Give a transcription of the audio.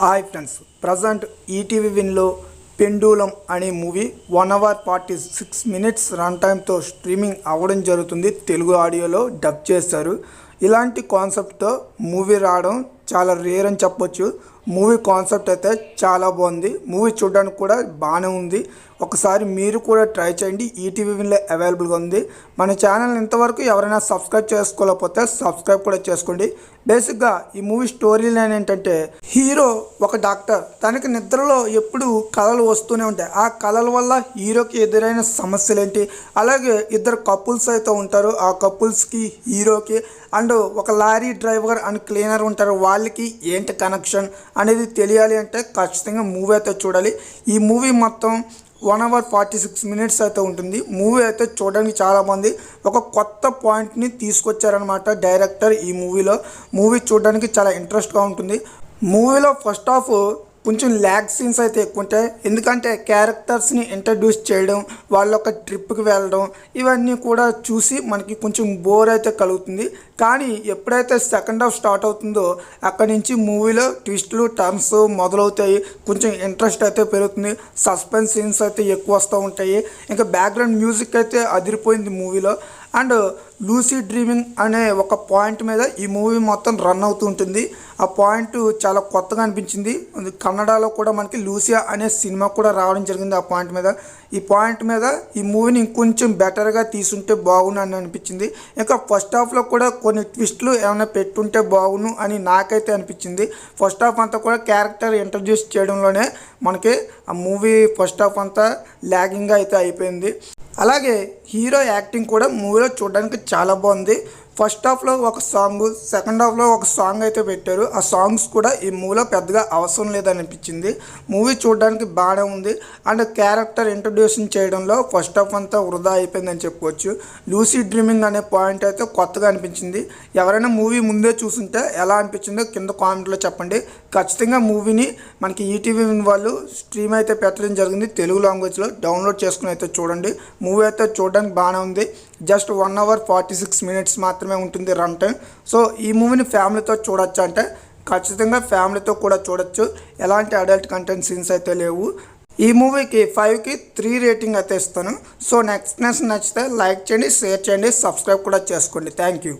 Hi friends present ETV విన్లో pendulum అనే movie one hour forty six minutes run టైంతో streaming అవ్వడం జరుగుతుంది. తెలుగు ఆడియోలో డబ్ చేశారు ఇలాంటి కాన్సెప్ట్తో మూవీ రావడం చాలా రేర్ అని చెప్పొచ్చు. మూవీ కాన్సెప్ట్ అయితే చాలా బాగుంది. మూవీ చూడడానికి కూడా బాగానే ఉంది. ఒకసారి మీరు కూడా ట్రై చేయండి. ఈటీవీ విన్లో అవైలబుల్గా ఉంది. మన ఛానల్ ఇంతవరకు ఎవరైనా సబ్స్క్రైబ్ చేసుకోలేకపోతే సబ్స్క్రైబ్ కూడా చేసుకోండి. బేసిక్గా ఈ మూవీ స్టోరీ లైన్ ఏంటంటే హీరో ఒక డాక్టర్ తనకి నిద్రలో ఎప్పుడు కళలు వస్తూనే ఉంటాయి. ఆ కళల వల్ల హీరోకి ఎదురైన సమస్యలు ఏంటి అలాగే ఇద్దరు కపుల్స్ అయితే ఉంటారు. ఆ కపుల్స్కి హీరోకి అండ్ అండ్ ఒక లారీ డ్రైవర్ అండ్ క్లీనర్ ఉంటారు. వాళ్ళకి ఏంటి కనెక్షన్ అనేది తెలియాలి అంటే ఖచ్చితంగా మూవీ అయితే చూడాలి. ఈ మూవీ మొత్తం one hour forty six minutes అయితే ఉంటుంది. మూవీ అయితే చూడడానికి చాలామంది ఒక కొత్త పాయింట్ని తీసుకొచ్చారనమాట డైరెక్టర్ ఈ మూవీలో మూవీ చూడడానికి చాలా ఇంట్రెస్ట్గా ఉంటుంది. మూవీలో ఫస్ట్ ఆఫ్ కొంచెం ల్యాగ్ సీన్స్ అయితే ఎక్కువ ఉంటాయి. ఎందుకంటే క్యారెక్టర్స్ని ఇంట్రడ్యూస్ చేయడం వాళ్ళ ఒక ట్రిప్కి వెళ్ళడం ఇవన్నీ కూడా చూసి మనకి కొంచెం బోర్ అయితే కలుగుతుంది. కానీ ఎప్పుడైతే సెకండ్ హాఫ్ స్టార్ట్ అవుతుందో అక్కడి నుంచి మూవీలో ట్విస్టులు టర్న్స్ మొదలవుతాయి. కొంచెం ఇంట్రెస్ట్ అయితే పెరుగుతుంది. సస్పెన్స్ సీన్స్ అయితే ఎక్కువ వస్తూ ఉంటాయి. ఇంకా బ్యాక్గ్రౌండ్ మ్యూజిక్ అయితే అదిరిపోయింది మూవీలో అండ్ లూసీ డ్రీమింగ్ అనే ఒక పాయింట్ మీద ఈ మూవీ మొత్తం రన్ అవుతూ ఉంటుంది. ఆ పాయింట్ చాలా కొత్తగా అనిపించింది. కన్నడలో కూడా మనకి లూసియా అనే సినిమా కూడా రావడం జరిగింది ఆ పాయింట్ మీద. ఈ పాయింట్ మీద ఈ మూవీని ఇంకొంచెం బెటర్గా తీసుంటే బాగుండు అని అనిపించింది. ఇంకా ఫస్ట్ హాఫ్లో కూడా కొన్ని ట్విస్ట్లు ఏమైనా పెట్టుంటే బాగును అని నాకైతే అనిపించింది. ఫస్ట్ హాఫ్ అంతా కూడా క్యారెక్టర్ ఇంట్రడ్యూస్ చేయడంలోనే మనకి ఆ మూవీ ఫస్ట్ హాఫ్ అంతా ల్యాగింగ్గా అయితే అయిపోయింది. అలాగే హీరో యాక్టింగ్ కూడా మూవీలో చూడడానికి చాలా బాగుంది. ఫస్ట్ హాఫ్లో ఒక సాంగ్ సెకండ్ హాఫ్లో ఒక సాంగ్ అయితే పెట్టారు. ఆ సాంగ్స్ కూడా ఈ మూవీలో పెద్దగా అవసరం లేదనిపించింది. మూవీ చూడడానికి బాగానే ఉంది. అండ్ క్యారెక్టర్ ఇంట్రడ్యూషన్ చేయడంలో ఫస్ట్ హాఫ్ అంతా వృధా అయిపోయిందని చెప్పుకోవచ్చు. లూసీ డ్రీమింగ్ అనే పాయింట్ అయితే కొత్తగా అనిపించింది. ఎవరైనా మూవీ ముందే చూసుంటే ఎలా అనిపించిందో కింద కామెంట్లో చెప్పండి. ఖచ్చితంగా మూవీని మనకి ఈటీవీ వాళ్ళు స్ట్రీమ్ అయితే పెట్టడం జరిగింది. తెలుగు లాంగ్వేజ్లో డౌన్లోడ్ చేసుకుని అయితే చూడండి. మూవీ అయితే చూడడానికి బాగానే ఉంది. Just one hour forty six minutes మాత్రమే ఉంటుంది రన్ టైం. సో ఈ మూవీని ఫ్యామిలీతో చూడొచ్చు అంటే ఖచ్చితంగా ఫ్యామిలీతో కూడా చూడొచ్చు. ఎలాంటి అడల్ట్ కంటెంట్ సీన్స్ అయితే లేవు. ఈ మూవీకి ఫైవ్కి త్రీ రేటింగ్ అయితే ఇస్తాను. సో నెక్స్ట్ నెక్స్ట్ నచ్చితే లైక్ చేయండి షేర్ చేయండి సబ్స్క్రైబ్ కూడా చేసుకోండి. Thank you.